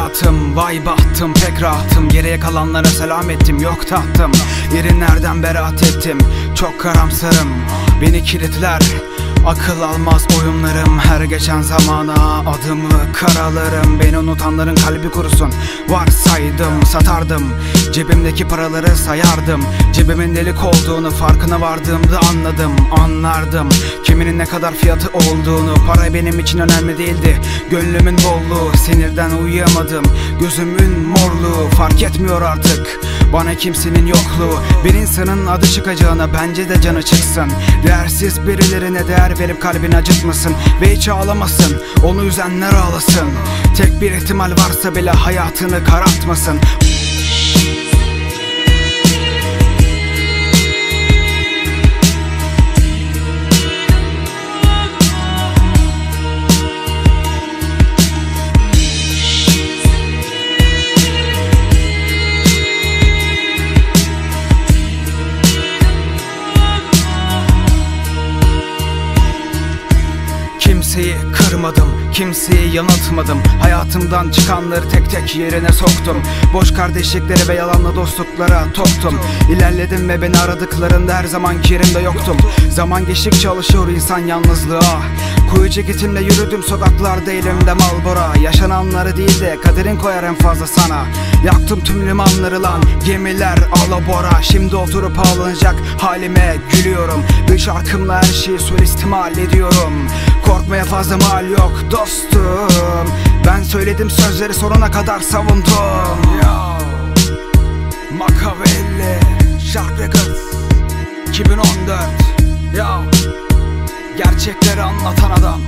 battım vay battım pek rahatım. Geriye kalanlara selam ettim yok tahtım. Yerinlerden beraat ettim? Çok karamsarım. Beni kilitler Akıl almaz oyunlarım her geçen zamana. Adımı karalarım Beni unutanların kalbi kurusun. Varsaydım satardım. Cebimdeki paraları sayardım. Cebimin delik olduğunu farkına vardığımda anladım Anlardım. Kiminin ne kadar fiyatı olduğunu Para benim için önemli değildi. Gönlümün bolluğu Sinirden uyuyamadım. Gözümün morluğu Fark etmiyor artık bana kimsenin yokluğu Bir insanın adı çıkacağına bence de canı çıksın. Değersiz birilerine değer verip kalbini acıtmasın Ve hiç ağlamasın onu üzenler ağlasın. Tek bir ihtimal varsa bile hayatını karartmasın Kimseyi kırmadım, kimseyi yanıltmadım. Hayatımdan çıkanları tek tek yerine soktum. Boş kardeşliklere ve yalanla dostluklara toktum İlerledim ve beni aradıklarında her zamanki yerimde yoktum. Zaman geçtikçe alışıyor insan yalnızlığa. Kuyu ceketimle yürüdüm sokaklarda elimde malbora Yaşananları değil de kaderin koyar en fazla sana. Yaktım tüm limanları lan gemiler alabora. Şimdi oturup ağlanacak halime gülüyorum. Bir şarkımla her şeyi suistimal ediyorum Korkmaya fazla mal yok dostum. Ben söyledim sözleri sonuna kadar savundum. Yo. Machiavelli Shark Records 2014 Yo. Gerçekleri anlatan adam